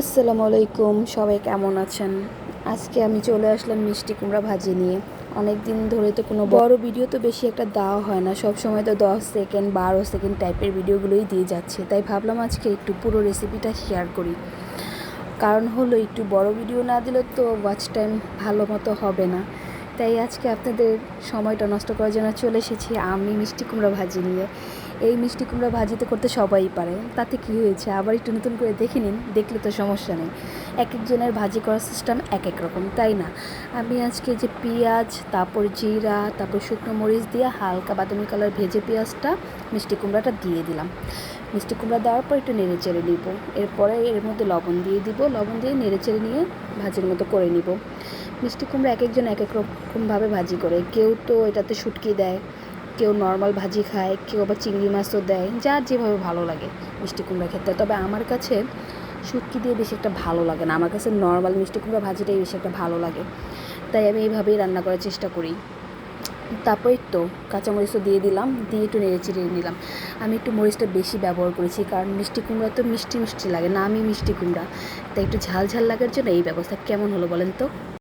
আসসালামু আলাইকুম, সবাই কেমন আছেন? আজকে আমি চলে আসলাম মিষ্টি কুমড়া ভাজি নিয়ে। অনেক দিন ধরে তো কোনো বড় ভিডিও তো বেশি একটা দেওয়া হয় না। সব সময় তো দশ সেকেন্ড, বারো সেকেন্ড টাইপের ভিডিওগুলোই দিয়ে যাচ্ছে। তাই ভাবলাম আজকে একটু পুরো রেসিপিটা শেয়ার করি। কারণ হলো, একটু বড় ভিডিও না দিলে তো ওয়াচ টাইম ভালো মতো হবে না। তাই আজকে আপনাদের সময়টা নষ্ট করার জন্য চলে এসেছি আমি মিষ্টি কুমড়া ভাজি নিয়ে। এই মিষ্টি কুমড়া ভাজি তো করতে সবাই পারে, তাতে কি হয়েছে? আবার একটু নতুন করে দেখে নিন, দেখলে তো সমস্যা নেই। এক একজনের ভাজি করার সিস্টেম এক এক রকম, তাই না? আমি আজকে যে পেঁয়াজ, তারপর জিরা, তারপর শুকনো মরিচ দিয়ে হালকা বাদামি কালার ভেজে পেঁয়াজটা, মিষ্টি কুমড়াটা দিয়ে দিলাম। মিষ্টি কুমড়া দেওয়ার পর একটু নেড়ে চেড়ে নিব। এরপরে এর মধ্যে লবণ দিয়ে দিব। লবণ দিয়ে নেড়ে চেড়ে নিয়ে ভাজির মতো করে নিব। মিষ্টি কুমড়া এক একজন এক এক রকমভাবে ভাজি করে। কেউ তো এটাতে শুটকি দেয়, কেউ নর্মাল ভাজি খায়, কেউ আবার চিংড়ি মাছও দেয়, যার যেভাবে ভালো লাগে মিষ্টি কুমড়া খেতে তবে আমার কাছে শুটকি দিয়ে বেশি একটা ভালো লাগে না। আমার কাছে নর্মাল মিষ্টি কুমড়া ভাজিটাই বেশি একটা ভালো লাগে। তাই আমি এইভাবেই রান্না করার চেষ্টা করি। তারপরে তো কাঁচামরিচও দিয়ে দিলাম, দিয়ে একটু নেড়ে চিড়িয়ে নিলাম। আমি একটু মরিচটা বেশি ব্যবহার করেছি, কারণ মিষ্টি কুমড়া তো মিষ্টি মিষ্টি লাগে না আমি মিষ্টি কুমড়া। তাই একটু ঝাল ঝাল লাগার জন্য এই ব্যবস্থা কেমন হলো বলেন তো?